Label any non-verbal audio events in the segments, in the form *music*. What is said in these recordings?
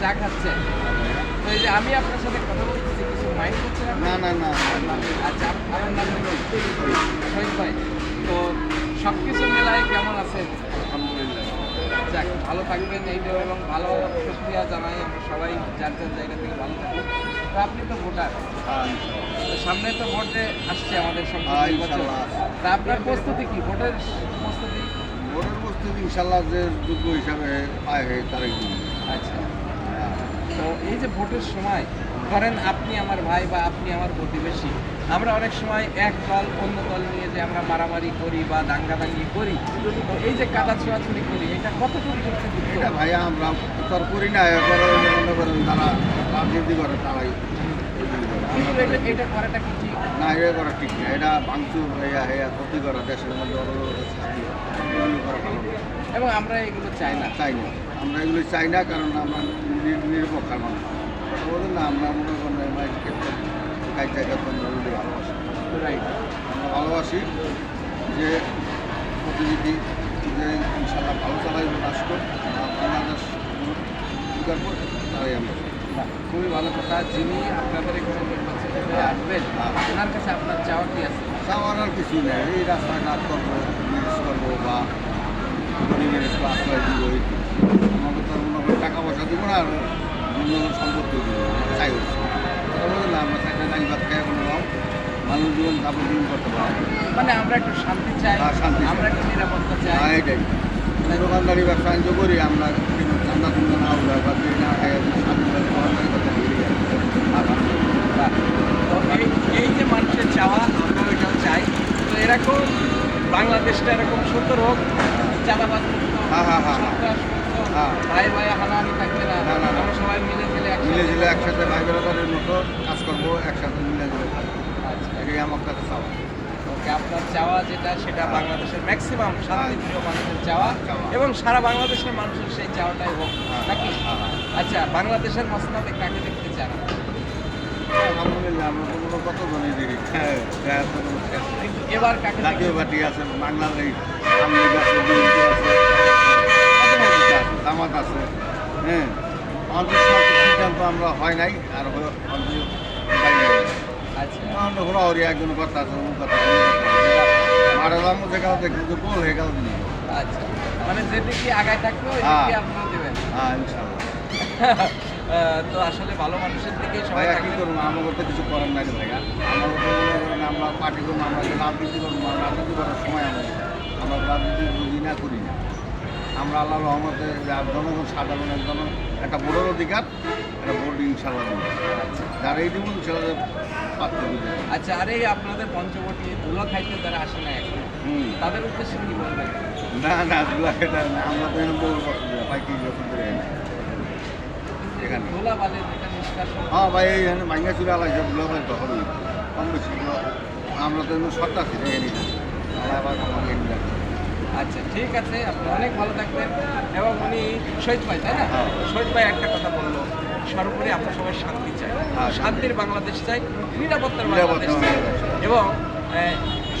চা খাচ্ছেন তো এই যে আমি আপনার সাথে কথা বলতেছি কিছু মাইন্ড করছেন না না না আচ্ছা আমার নাম হলো শহীদ ভাই। তো সব কিছু মেলায় কেমন আছেন? আলহামদুলিল্লাহ। যাক ভালো থাকবেন এই এইটা এবং ভালো প্রক্রিয়া জানাই। আমরা সবাই যার যার জায়গা থেকে ভালো থাকুন। তো আপনি তো ভোটার। হ্যাঁ, সামনে তো ভোটে আসছে আমাদের হ্যাঁ। তা আপনার প্রস্তুতি কি? ভোটের প্রস্তুতি? ভোটের প্রস্তুতি ইনশাল্লাহ যে যোগ্য হিসাবে পায় হয়ে আচ্ছা। তো এই যে ভোটের সময় ধরেন আপনি আমার ভাই বা আপনি আমার প্রতিবেশী আমরা অনেক সময় এক দল অন্য দল নিয়ে যে আমরা মারামারি করি বা দাঙ্গাদাঙ্গি করি তো এই যে কাদা ছোঁয়াছুড়ি করি এটা কতটুকু যুক্তিযুক্ত? এটা ভাই আমরা তোর করি না এরপরে মনে করেন তারা রাজনীতি করে তারাই এটা করাটা কি ঠিক? না এটা করা ঠিক না এটা ভাঙচুর হইয়া হইয়া ক্ষতি করা দেশের মধ্যে অরাজকতার সৃষ্টি করা, এগুলি করা ভালো না। এবং আমরা এগুলো চাই না। চাই না আমরা এগুলো চাই না কারণ আমরা মানুষ কথা না আমরা মনে করেন আমার ক্ষেত্রে কাজ জায়গায় তো আমরা ভালোবাসি রাইট আমরা ভালোবাসি যে প্রতিনিধি যে ইনশাল্লাহ ভালো চালাইব রাষ্ট্র বাংলাদেশ কি করব তারাই আমরা খুবই ভালো কথা যিনি আপনাদের এখানে আসবেন ওনার কাছে আপনার চাওয়া কি আছে চাওয়ার আর কিছু নেই এই রাস্তাঘাট করব ব্রিজ করব বা গরিবের আশ্রয় দিব। আমাকে তো আর মনে টাকা পয়সা দিব না কোনো সম্পত্তি চাই হচ্ছে। না আমরা চাইলে নাই ভাত খেয়ে কোনো মানুষ জীবন যাপন জীবন করতে পারে মানে আমরা একটু শান্তি চাই হ্যাঁ, শান্তি আমরা একটু নিরাপত্তা চাই। হ্যাঁ এটাই। দোকানদারি ব্যবসা বাণিজ্য করি আমরা কিন্তু চান্দা চুন্দা না উঠে বা যদি না খাই স্বাধীনভাবে দোকানদারি করতে পারি তো এই যে মানুষের চাওয়া আমরা ওইটাও চাই। তো এরকম বাংলাদেশটা এরকম সুন্দর হোক চাঁদাবাদ হ্যাঁ, হ্যাঁ, হ্যাঁ, হ্যাঁ। হ্যাঁ। ভাই ভাই হানাহানি থাকবে না না, না, না। আমরা সবাই মিলে মিলে একসাথে ভাই বেড়াদারের মতো কাজ করব একসাথে মিলে থাকব আচ্ছা। এটাই আমার কাছে চাওয়া। ওকে আপনার চাওয়া যেটা সেটা বাংলাদেশের ম্যাক্সিমাম শান্তিপ্রিয় মানুষের চাওয়া। এবং সারা বাংলাদেশের মানুষের সেই চাওয়াটাই হোক হ্যাঁ, নাকি? হ্যাঁ, হ্যাঁ। আচ্ছা বাংলাদেশের মসনাদে কাকে দেখতে চান? আলহামদুলিল্লাহ আমরা কোনো কত জনই দেখি। হ্যাঁ এবার কাকে জাতীয় পার্টি আছে বাংলাদেশ আছে বিএনপি আছে কত মানুষ আছে, জামাত আছে হ্যাঁ আমাদের সরকার সিদ্ধান্ত আমরা হয় নাই আর আমাদের বাইরে আচ্ছা। আমরা ঘোরাঘুরি একজন কথা আছে অমুক কথা মারা যাব যেখানে দেখি যে গোল হয়ে গেল আচ্ছা। মানে যেদিকে আগায় থাকবে হ্যাঁ। আপনারা দেবেন? হ্যাঁ ইনশাল্লাহ *laughs* তো আসলে ভালো মানুষের দিকেই সবাই কী করব? আমাদের তো কিছু করার নাই রে ভাইয়া। আমার করেন পার্টি করব আমরা রাজনীতি করব রাজনীতি করার সময় আমাদের। আমরা রাজনীতি বুঝি না করি। আমরা আল্লাহ রহমতে জনগণ সাধারণ একজন একটা ভোটের অধিকার একটা ভোট ইনশাল্লাহ যারা এই দেবো ইনশাল্লাহ আচ্ছা আরে আপনাদের পঞ্চবটি ধুলো খাইতে যারা আসে না এখন তাদের উদ্দেশ্যে কি বলবেন? না না দুলা এটা না আমরা তো এখন বহু বছর ধরে পঁয়ত্রিশ ধরে এখানে। ধুলা নিষ্কাশন। হ্যাঁ ভাই এইখানে ভাঙ্গা চুরা লাগছে দুলা ভাই তো কম বেশি আমরা তো আছি এখানে আল্লাহ আবার আমাকে এনে রাখে। আচ্ছা ঠিক আছে আপনি অনেক ভালো থাকবেন। এবং উনি শহীদ ভাই তাই না? হ্যাঁ। শহীদ ভাই একটা কথা বলল সর্বোপরি আমরা সবাই শান্তি চাই। হ্যাঁ। শান্তির বাংলাদেশ চাই নিরাপত্তার নিরাপত্তার বাংলাদেশ চাই। এবং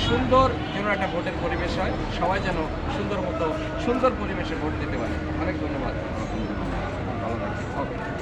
সুন্দর যেন একটা ভোটের পরিবেশ হয় সবাই যেন সুন্দর মতো সুন্দর পরিবেশে ভোট দিতে পারে। অনেক ধন্যবাদ। ওকে।